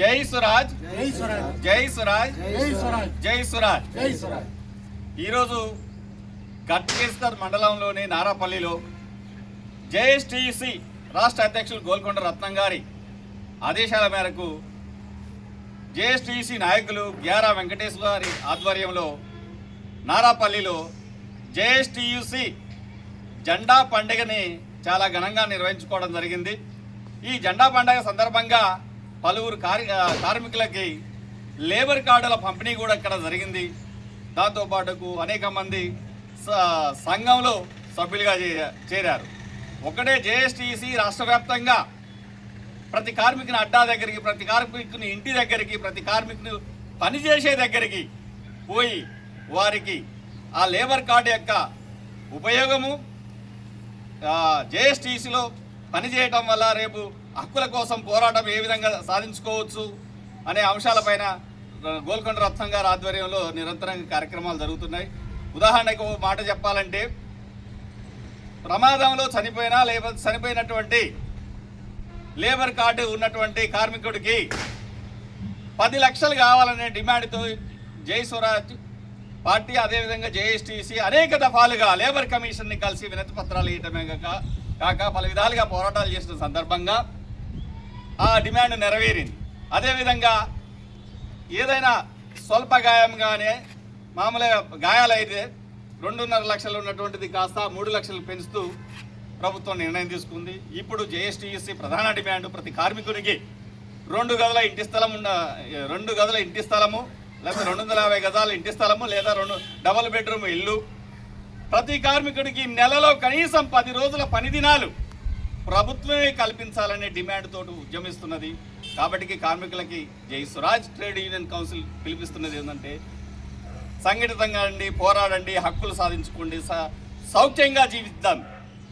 జై సురాజ్ జై స్వరాజ్. జై సురాజ్ జై స్వరాజ్. జై సురాజ్ జై స్వరాజ్. ఈరోజు గట్కేశ్వర్ మండలంలోని నారాపల్లిలో జేఎస్టీసీ రాష్ట్ర అధ్యక్షులు గోల్కొండ రత్నం గారి ఆదేశాల మేరకు జేఎస్టీసీ నాయకులు గ్యారా వెంకటేశ్వర గారి ఆధ్వర్యంలో నారాపల్లిలో జేఎస్టీయూసీ జెండా పండుగని చాలా ఘనంగా నిర్వహించుకోవడం జరిగింది. ఈ జెండా పండగ సందర్భంగా పలువురు కార్మికులకి లేబర్ కార్డుల పంపిణీ కూడా ఇక్కడ జరిగింది. దాంతోపాటుకు అనేక మంది స- సంఘంలో సభ్యులుగా చే- చేరారు. ఒకటే జేఎస్టీసీ రాష్ట్ర వ్యాప్తంగా ప్రతి కార్మికుని అడ్డా దగ్గరికి ప్రతి కార్మికుని ఇంటి దగ్గరికి ప్రతి కార్మికుని పనిచేసే దగ్గరికి పోయి వారికి ఆ లేబర్ కార్డు యొక్క ఉపయోగము జేఎస్టీసీలో పనిచేయటం వల్ల రేపు హక్కుల కోసం పోరాటం ఏ విధంగా సాధించుకోవచ్చు అనే అంశాలపైన గోల్కొండ రత్నం గారి ఆధ్వర్యంలో నిరంతరంగా కార్యక్రమాలు జరుగుతున్నాయి. ఉదాహరణకు మాట చెప్పాలంటే ప్రమాదంలో చనిపోయినా లేకపోతే చనిపోయినటువంటి లేబర్ కార్డు ఉన్నటువంటి కార్మికుడికి పది లక్షలు కావాలనే డిమాండ్తో జై స్వరాజ్ పార్టీ అదేవిధంగా జేఎస్టీసీ అనేక దఫాలుగా లేబర్ కమిషన్ని కలిసి వినతి పత్రాలు ఇవ్వటమే కాక కాక పలు విధాలుగా పోరాటాలు చేసిన సందర్భంగా ఆ డిమాండ్ నెరవేరింది. అదేవిధంగా ఏదైనా స్వల్ప గాయంగానే మామూలుగా గాయాలైతే రెండున్నర లక్షలు ఉన్నటువంటిది కాస్త మూడు లక్షలు పెంచుతూ ప్రభుత్వం నిర్ణయం తీసుకుంది. ఇప్పుడు జేఎస్టీఎస్సీ ప్రధాన డిమాండ్ ప్రతి కార్మికునికి రెండు గదుల ఇంటి స్థలం ఉన్న రెండు గదుల ఇంటి స్థలము లేదా రెండు వందల యాభై గజాల ఇంటి స్థలము లేదా రెండు డబల్ బెడ్రూమ్ ఇల్లు. ప్రతి కార్మికుడికి నెలలో కనీసం పది రోజుల పని దినాలు ప్రభుత్వమే కల్పించాలనే డిమాండ్ తోటి ఉద్యమిస్తున్నది. కాబట్టి కార్మికులకి Jai Swaraj trade union council పిలిపిస్తున్నది ఏంటంటే సంఘటితంగా అండి పోరాడండి హక్కులు సాధించుకోండి సౌఖ్యంగా జీవిద్దాం.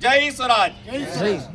జై స్వరాజ్. జై స్వరాజ్.